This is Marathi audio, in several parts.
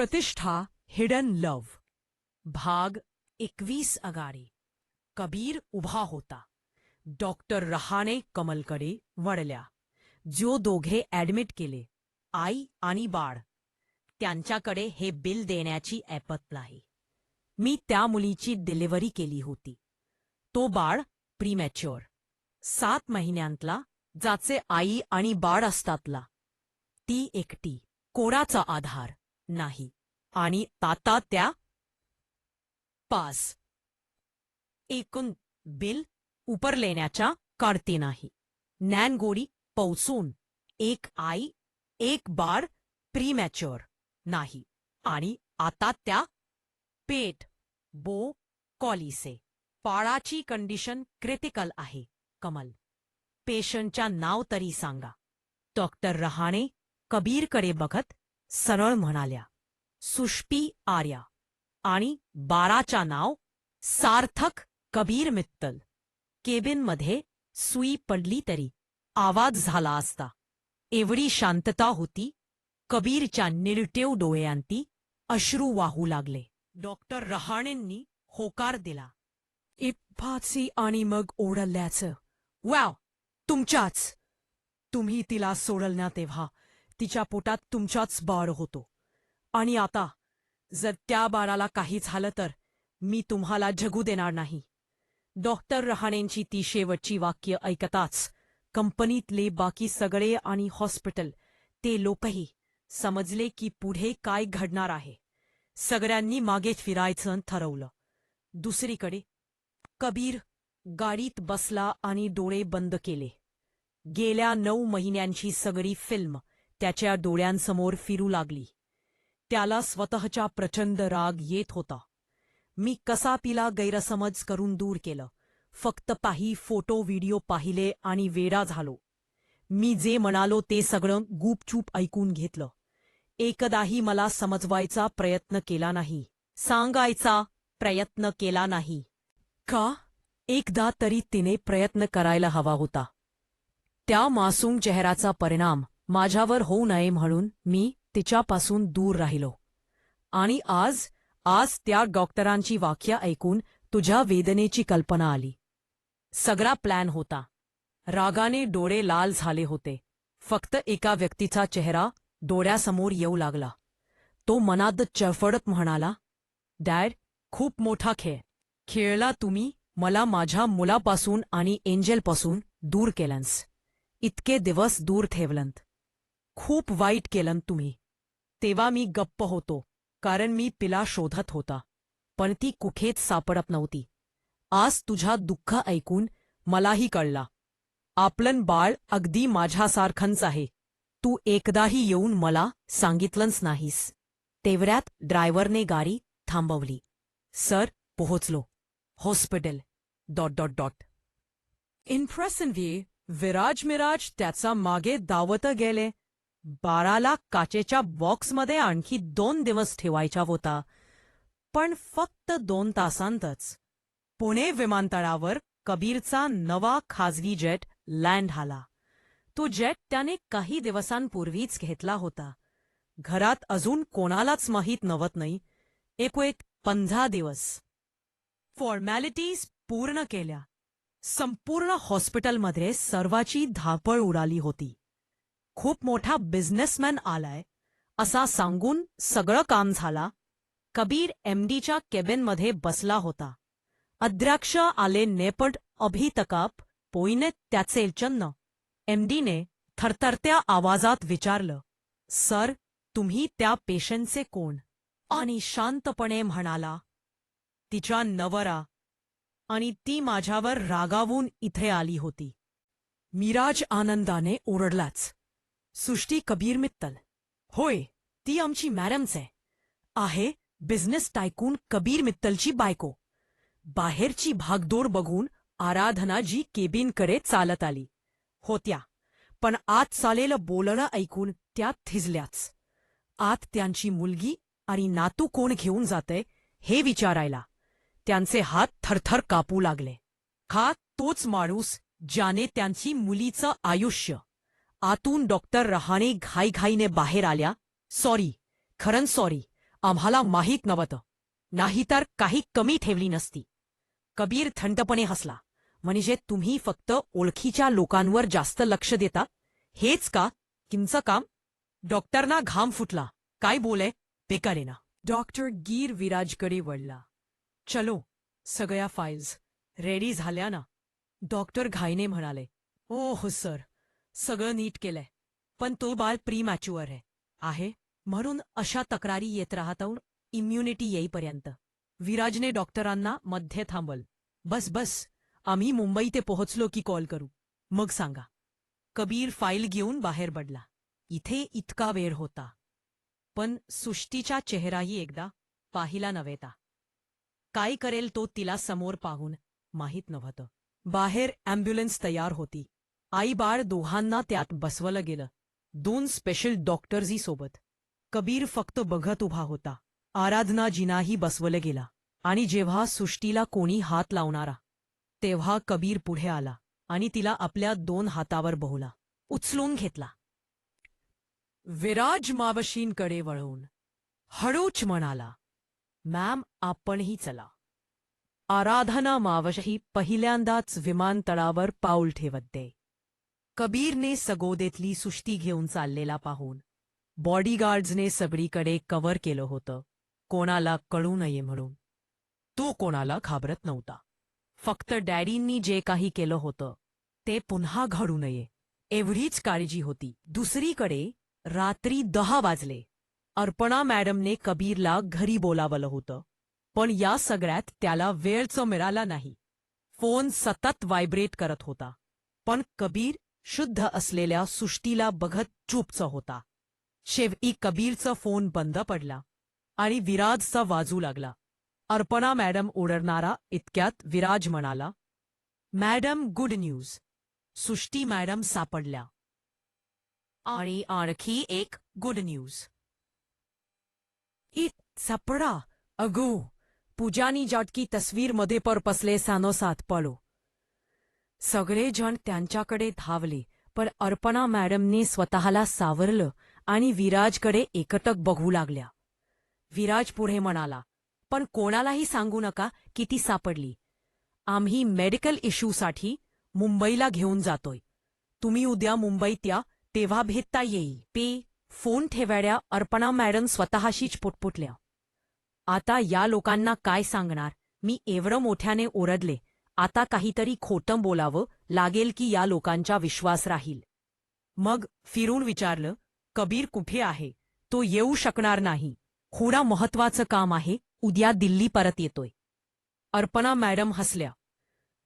प्रतिष्ठा हिडन लव्ह भाग एकवीस अगाडी कबीर उभा होता. डॉक्टर रहाणे कमलकडे वळल्या. जो दोघे ऍडमिट केले आई आणि बाळ. त्यांच्याकडे हे बिल देण्याची ऐपत नाही. मी त्या मुलीची डिलिव्हरी केली होती. तो बाळ प्रीमॅच्युअर सात महिन्यांतला ज्याचे आई आणि बाळ असतातला. ती एकटी. कोराचा आधार? नाही. आणि आता त्या पास. एकूण बिल उपर लेण्याच्या काढते नाही. ज्ञानगोडी पौसून. एक आई एक बाळ प्रीमॅच्युअर नाही. आणि आता त्या पेट बो कॉलिसे. पाळाची कंडिशन क्रिटिकल आहे. कमल. पेशंटच्या नाव तरी सांगा. डॉक्टर रहाणे कबीरकडे बघत सरळ म्हणाल्या सुष्पी आर्या आणि बाराच्या नाव सार्थक कबीर मित्तल. केबिनमध्ये सुई पडली तरी आवाज झाला असता. एवढी शांतता होती कबीरच्या निरटेव डोळ्यांती अश्रू वाहू लागले. डॉक्टर रहाणेंनी होकार दिला. इप्पाची आणि मग ओढल्याचं. वॅव तुमच्याच. तुम्ही तिला सोडल ना तेव्हा तिच्या पोटात तुमच्याच बाळ होतो. आणि आता जर त्या बाळाला काही झालं तर मी तुम्हाला जगू देणार नाही. डॉक्टर रहाणेंची ती शेवटची वाक्य ऐकताच कंपनीतले बाकी सगळे आणि हॉस्पिटल ते लोकही समजले की पुढे काय घडणार आहे. सगळ्यांनी मागे फिरायचं ठरवलं. दुसरीकडे कबीर गाडीत बसला आणि डोळे बंद केले. गेल्या नऊ महिन्यांची सगळी फिल्म त्याच्या डोळ्यांसमोर फिरू लागली. त्याला स्वतःच्या प्रचंड राग येत होता. मी कसा तिला गैरसमज करून दूर केलं. फक्त पाही फोटो व्हिडिओ पाहिले आणि वेडा झालो. मी जे म्हणालो ते सगळं गुपचूप ऐकून घेतलं. एकदाही मला समजवायचा प्रयत्न केला नाही. सांगायचा प्रयत्न केला नाही. का? एकदा तरी तिने प्रयत्न करायला हवा होता. त्या मासूम चेहराचा परिणाम माझ्यावर होऊ नये म्हणून मी तिच्यापासून दूर राहिलो. आणि आज आज त्या डॉक्टरांची वाक्य ऐकून तुझ्या वेदनेची कल्पना आली. सगळा प्लॅन होता. रागाने डोळे लाल झाले होते. फक्त एका व्यक्तीचा चेहरा डोळ्यासमोर येऊ लागला. तो मनात चळफडत म्हणाला डॅड खूप मोठा खेळ. खेळला तुम्ही मला माझ्या मुलापासून आणि एंजेलपासून दूर केलंस. इतके दिवस दूर ठेवलंत. खूप वाईट केलं तुम्ही. तेव्हा मी गप्प होतो कारण मी पिला शोधत होता. पण ती कुठेच सापडत नव्हती. आज तुझा दुःख ऐकून मलाही कळला. आपलं बाळ अगदी माझ्यासारखंच आहे. तू एकदाही येऊन मला सांगितलंच नाहीस. तेवढ्यात ड्रायव्हरने गाडी थांबवली. सर पोहोचलो. Hospital. Dot dot dot. Impressive Viraj Miraj त्याचा मागे दावत गेले. बाराला काचेच्या बॉक्समध्ये आणखी दोन दिवस ठेवायचा होता. पण फक्त दोन तासांतच. पुणे विमानतळावर कबीरचा नवा खाजगी जेट लँड झाला तो जेट त्याने काही दिवसांपूर्वीच घेतला होता. घरात अजून कोणालाच माहीत नवत नाही. एकोएक पंधरा दिवस. फॉर्मॅलिटीज पूर्ण केल्या. संपूर्ण हॉस्पिटलमध्ये सर्वाची धापळ उडाली होती. खूप मोठा बिझनेसमॅन आलाय. असा सांगून सगळं काम झाला. कबीर एमडीच्या केबिनमध्ये बसला होता. अद्राक्ष आले नेपट अभितकाप पोईने त्याचे चन्न. एमडीने थरथरत्या आवाजात विचारलं सर तुम्ही त्या पेशंटचे कोण? आणि शांतपणे म्हणाला तिच्या नवरा. आणि ती माझ्यावर रागावून इथे आली होती. मिराज आनंदाने ओरडलाच सृष्टी कबीर मित्तल. होय ती आमची मॅडमच आहे. आहे बिझनेस टायकून कबीर मित्तलची बायको. बाहेरची भागदौड बघून आराधना जी केबिनकडे चालत आली. होत्या पण आत चालेलं बोलणं ऐकून त्या थिजल्याच. आत त्यांची मुलगी आणि नातू कोण घेऊन जाते हे विचारायला. त्यांचे हात थरथर कापू लागले. हा तोच माणूस ज्याने त्यांची मुलीचं आयुष्य आतून डॉक्टर रहाणे घाईघाईने बाहेर आल्या. सॉरी खरं सॉरी. आम्हाला माहीत नव्हतं. नाहीतर काही कमी ठेवली नसती. कबीर थंडपणे हसला. म्हणजे तुम्ही फक्त ओळखीच्या लोकांवर जास्त लक्ष देता? हेच का? किमचं काम? डॉक्टरना घाम फुटला. काय बोले? बेकारेना. डॉक्टर गीर विराजकडे वळला. चलो सगळ्या फाईल्स रेडी झाल्या ना? डॉक्टर घाईने म्हणाले ओ हो सर. सगळं नीट केलंय. पण तो बाळ प्री मॅच्युअर आहे. आहे म्हणून अशा तक्रारी येत राहताऊन इम्युनिटी येईपर्यंत. विराजने डॉक्टरांना मध्ये थांबल बस बस आम्ही मुंबई ते पोहोचलो की कॉल करू. मग सांगा. कबीर फाईल घेऊन बाहेर पडला. इथे इतका वेळ होता. पण सुष्टीचा चेहराही एकदा पाहिला नव्हेता. काय करेल तो तिला समोर पाहून माहीत नव्हतं. बाहेर अँब्युलन्स तयार होती. आई बाळ दोघांना त्यात बसवलं गेलं. दोन स्पेशल डॉक्टर्सही सोबत. कबीर फक्त बघत उभा होता. आराधना जिनाही बसवलं गेला. आणि जेव्हा सुष्टीला कोणी हात लावणारा तेव्हा कबीर पुढे आला आणि तिला आपल्या दोन हातावर बहुला. उचलून घेतला. विराज मावशींकडे वळून. हळूच म्हणाला मॅम आपणही चला. आराधना मावशी पहिल्यांदाच विमानतळावर पाऊल ठेवत दे. कबीरने सगोदेतली सुष्टी घेऊन चाललेला पाहून बॉडीगार्ड्सने सगळीकडे कव्हर केलं होतं. कोणाला कळू नये म्हणून. तो कोणाला घाबरत नव्हता. फक्त डॅडींनी जे काही केलं होतं ते पुन्हा घडू नये. एवढीच काळजी होती. दुसरीकडे रात्री दहा वाजले. अर्पणा मॅडमने कबीरला घरी बोलावलं होतं. पण या सगळ्यात त्याला वेळच मिळाला नाही. फोन सतत व्हायब्रेट करत होता. पण कबीर शुद्ध असलेल्या सुष्टीला बघत चूपचा होता. शेवटी कबीरचा फोन बंद पडला आणि विराजचा वाजू लागला. अर्पणा मॅडम ओढणारा इतक्यात विराज म्हणाला madam good news. Srishti madam सापडल्या. आणि आणखी एक गुड न्यूज. इत सापडा अगो. पूजानी जाटकी तस्वीरमध्ये परपसले सानोसात पळो. सगळेजण त्यांच्याकडे धावले पण अर्पणा मॅडमने स्वतःला सावरलं आणि विराजकडे एकटक बघू लागल्या. विराज पुढे म्हणाला पण कोणालाही सांगू नका की ती सापडली. आम्ही मेडिकल इश्यूसाठी मुंबईला घेऊन जातोय. तुम्ही उद्या मुंबईत या तेव्हा भेटता येईल. पे फोन ठेवाड्या अर्पणा मॅडम स्वतःशीच पुटपुटल्या. आता या लोकांना काय सांगणार? मी एवढं मोठ्याने ओरडले आता काहीतरी खोटं बोलावं लागेल की या लोकांचा विश्वास राहील. मग फिरून विचारलं कबीर कुठे आहे? तो येऊ शकणार नाही. थोडा महत्वाचं काम आहे. उद्या दिल्ली परत येतोय. अर्पणा मॅडम हसल्या.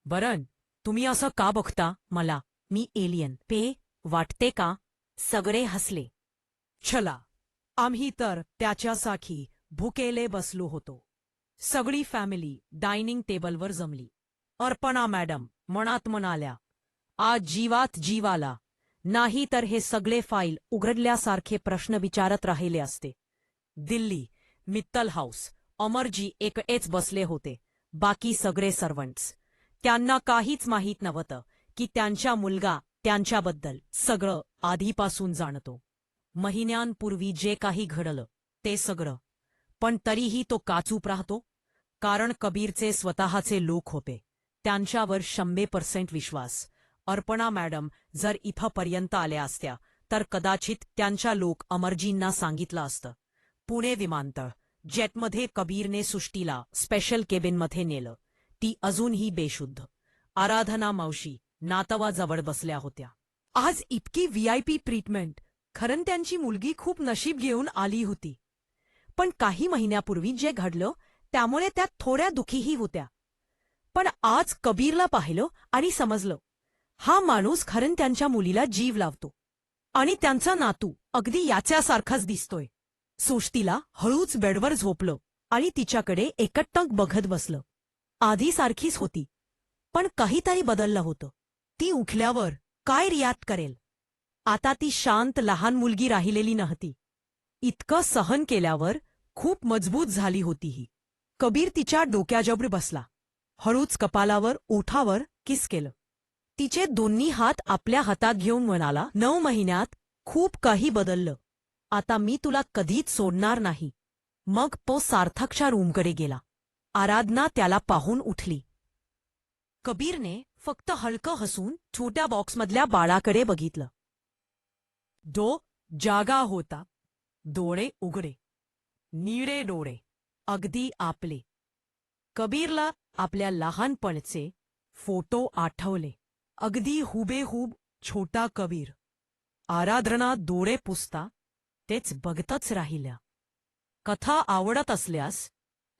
बरं तुम्ही असं का बघता? मला मी एलियन. पे वाटते का? सगळे हसले. छला आम्ही तर त्याच्यासाठी भुकेले बसलो होतो. सगळी फॅमिली डायनिंग टेबलवर जमली. अर्पणा मॅडम मनात म्हणाल्या आज जीवात जीवाला. नाही तर हे सगळे फाईल उघडल्यासारखे प्रश्न विचारत राहिले असते. दिल्ली मित्तल हाऊस अमरजी एकटेच बसले होते. बाकी सगळे सर्वंट्स. त्यांना काहीच माहीत नव्हतं की त्यांच्या मुलगा त्यांच्याबद्दल सगळं आधीपासून जाणतो. महिन्यांपूर्वी जे काही घडलं ते सगळं. पण तरीही तो काचूप राहतो कारण कबीरचे स्वतःचे लोक होते. त्यांच्यावर शंभे पर्सेंट विश्वास. अर्पणा मॅडम जर इथंपर्यंत आल्या असत्या तर कदाचित त्यांच्या लोक अमरजींना सांगितलं असतं. पुणे विमानतळ. जेटमध्ये कबीरने सुष्टीला स्पेशल केबिनमध्ये नेलं. ती अजूनही बेशुद्ध. आराधना मावशी नातवाजवळ बसल्या होत्या. आज इतकी व्हीआयपी ट्रीटमेंट खरं त्यांची मुलगी खूप नशीब घेऊन आली होती. पण काही महिन्यापूर्वी जे घडलं त्यामुळे त्या थोड्या दुखीही होत्या. पण आज कबीरला पाहिलं आणि समजलं. हा माणूस खरं त्यांच्या मुलीला जीव लावतो. आणि त्यांचा नातू अगदी याच्यासारखाच दिसतोय. सोष्टीला हळूच बेडवर झोपलं आणि तिच्याकडे एकटक बघत बसलं. आधी सारखीच होती पण काहीतरी बदललं होतं. ती उठल्यावर काय रियात करेल? आता ती शांत लहान मुलगी राहिलेली नव्हती. इतकं सहन केल्यावर खूप मजबूत झाली होती ही. कबीर तिच्या डोक्याजवळ बसला. हळूच कपालावर ओठावर किस केलं. तिचे दोन्ही हात आपल्या हातात घेऊन म्हणाला नऊ महिन्यात खूप काही बदललं. आता मी तुला कधीच सोडणार नाही. मग तो सार्थकच्या रूमकडे गेला. आराधना त्याला पाहून उठली. कबीरने फक्त हलकं हसून छोट्या बॉक्समधल्या बाळाकडे बघितलं. डो जागा होता. डोळे उघडे. निळे डोळे. अगदी आपले. कबीरला आपल्या लहानपणचे फोटो आठवले. अगदी हुबेहूब छोटा कबीर. आराधना डोळे पुसता तेच बघतच राहिल्या. कथा आवडत असल्यास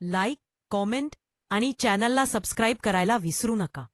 लाईक कॉमेंट आणि चॅनलला सबस्क्राईब करायला विसरू नका.